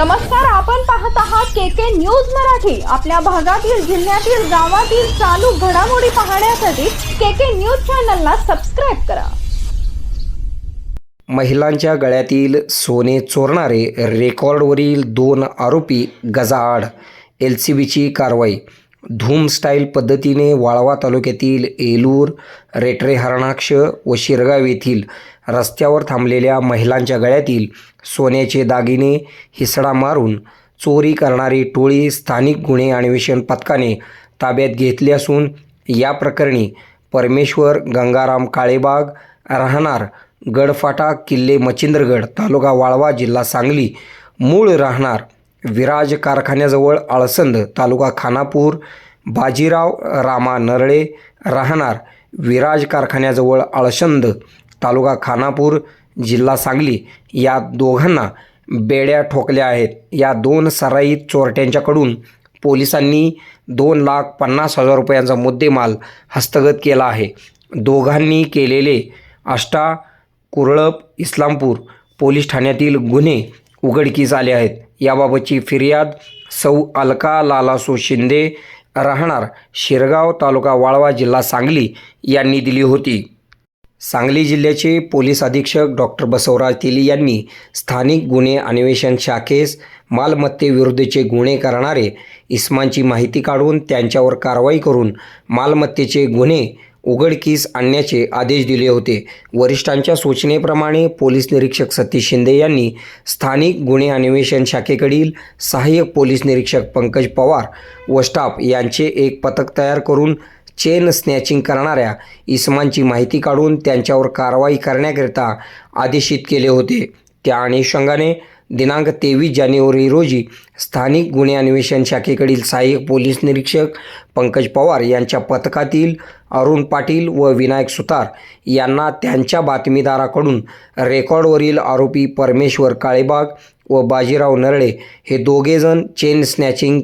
नमस्कार आपण पाहत आहात के के न्यूज मराठी. आपल्या भागातील जिल्ह्यातील गावातील चालू घडामोडी पाहण्यासाठी के के न्यूज चॅनलला सबस्क्राईब करा. महिलांच्या गळ्यातील सोने चोरणारे रेकॉर्डवरील दोन आरोपी गजाआड. एल सी बीची कारवाई. धूम स्टाईल पद्धतीने वाळवा तालुक्यातील एलूर रेटरे हरणाक्ष व शिरगाव येथील रस्त्यावर थांबलेल्या महिलांच्या गळ्यातील सोन्याचे दागिने हिसडा मारून चोरी करणारी टोळी स्थानिक गुन्हे अन्वेषण पथकाने ताब्यात घेतली असून या प्रकरणी परमेश्वर गंगाराम काळेबाग राहणार गडफाटा किल्ले मच्छिंद्रगड तालुका वाळवा जिल्हा सांगली मूळ राहणार विराज कारखान्याजवळ आळसंद तालुका खानापूर बाजीराव रामा नरळे राहणार विराज कारखान्याजवळ आळसंद तालुका खानापूर जिल्हा सांगली या दोघांना बेड्या ठोकल्या आहेत. या दोन सराईत चोरट्यांच्याकडून पोलिसांनी दोन लाख पन्नास हजार रुपयांचा मुद्देमाल हस्तगत केला आहे. दोघांनी केलेले आष्टा कुरळप इस्लामपूर पोलीस ठाण्यातील गुन्हे उघडकीस आले आहेत. याबाबतची फिर्याद सौ अलका लालासो शिंदे राहणार शिरगाव तालुका वाळवा जिल्हा सांगली यांनी दिली होती. सांगली जिल्ह्याचे पोलीस अधीक्षक डॉक्टर बसवराज तेली यांनी स्थानिक गुन्हे अन्वेषण शाखेस मालमत्तेविरुद्धचे गुन्हे करणारे इस्मांची माहिती काढून त्यांच्यावर कारवाई करून मालमत्तेचे गुन्हे उघडकीस आणण्याचे आदेश दिले होते. वरिष्ठांच्या सूचनेप्रमाणे पोलीस निरीक्षक सतीश शिंदे यांनी स्थानिक गुन्हे अन्वेषण शाखेकडील सहाय्यक पोलीस निरीक्षक पंकज पवार व स्टाफ यांचे एक पथक तयार करून चेन स्नॅचिंग करणाऱ्या इसमांची माहिती काढून त्यांच्यावर कारवाई करण्याकरिता आदेशित केले होते. त्या अनुषंगाने दिनांक तेवीस जानेवारी रोजी स्थानिक गुन्हे अन्वेषण शाखेकडील सहाय्यक पोलीस निरीक्षक पंकज पवार यांच्या पथकातील अरुण पाटील व विनायक सुतार यांना त्यांच्या बातमीदाराकडून रेकॉर्डवरील आरोपी परमेश्वर काळेबाग व बाजीराव नरळे हे दोघेजण चेन स्नॅचिंग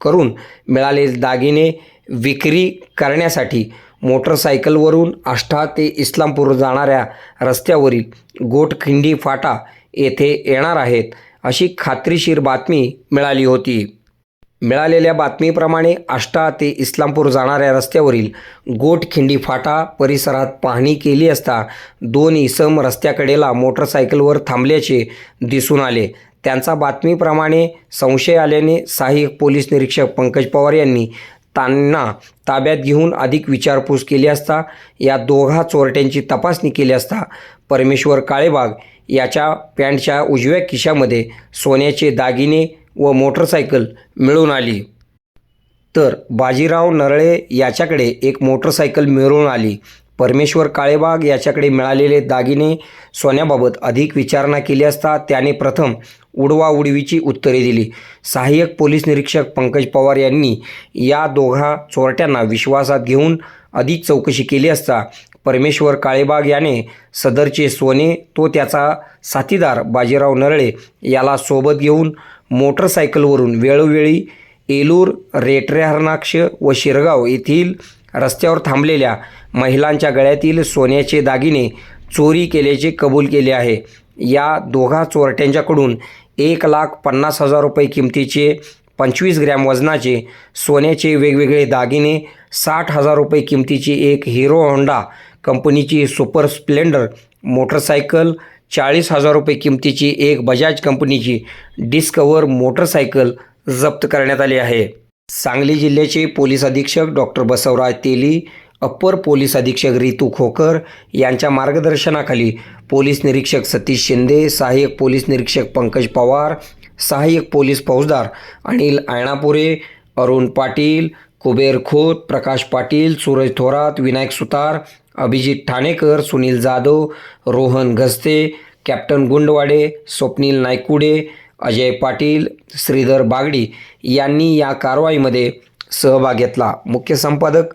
करून मिळालेले दागिने विक्री करण्यासाठी मोटरसायकलवरून आष्टा ते इस्लामपूर जाणाऱ्या रस्त्यावरील गोटखिंडी फाटा येथे येणार आहेत अशी खात्रीशीर बातमी मिळाली होती. मिळालेल्या बातमीप्रमाणे आष्टा ते इस्लामपूर जाणाऱ्या रस्त्यावरील गोटखिंडी फाटा परिसरात पाहणी केली असता दोन इसम रस्त्याकडेला मोटरसायकलवर थांबल्याचे दिसून आले. त्यांचा बातमीप्रमाणे संशय आल्याने सहाय्यक पोलीस निरीक्षक पंकज पवार यांनी त्यांना ताब्यात घेऊन अधिक विचारपूस केली असता या दोघा चोरट्यांची तपासणी केली असता परमेश्वर काळेबाग याच्या पॅन्टच्या उजव्या खिशामध्ये सोन्याचे दागिने व मोटरसायकल मिळून आली. तर बाजीराव नरळे याच्याकडे एक मोटरसायकल मिळून आली. परमेश्वर काळेबाग याच्याकडे मिळालेले दागिने सोन्याबाबत अधिक विचारणा केली असता त्याने प्रथम उडवाउडवीची उत्तरे दिली. सहाय्यक पोलीस निरीक्षक पंकज पवार यांनी या दोघा चोरट्यांना विश्वासात घेऊन अधिक चौकशी केली असता परमेश्वर काळेबाग याने सदरचे सोने तो त्याचा साथीदार बाजीराव नरळे याला सोबत घेऊन मोटरसायकलवरून वेळोवेळी एलूर रेटरेहरणाक्ष व शिरगाव येथील रस्त्यावर थांबलेल्या महिलांच्या गळ्यातील सोन्याचे दागिने चोरी केल्याचे कबूल केले आहे. या दोघा चोरट्यांच्याकडून एक लाख पन्नास हजार रुपये किमतीचे पंचवीस ग्रॅम वजनाचे सोन्याचे वेगवेगळे दागिने साठ हजार रुपये किमतीची एक हिरो होंडा कंपनीची सुपर स्प्लेंडर मोटरसायकल चाळीस हजार रुपये किमतीची एक बजाज कंपनीची डिस्कवर मोटरसायकल जप्त करण्यात आली आहे. सांगली जिल्ह्याचे पोलीस अधीक्षक doctor Basavaraj Teli upper police अधीक्षक रितू खोकर यांच्या मार्गदर्शनाखाली पोलीस निरीक्षक सतीश शिंदे सहाय्यक पोलीस निरीक्षक पंकज पवार सहाय्यक पोलीस फौजदार अनिल आयणापुरे अरुण पाटील कुबेर खोत प्रकाश पाटील सूरज थोरात विनायक सुतार अभिजित ठाणेकर सुनील जाधव रोहन घस्ते कॅप्टन गुंडवाडे स्वप्नील नायकुडे अजय पाटील श्रीधर बागडी यांनी या कारवाईमध्ये सहभाग घेतला. मुख्य संपादक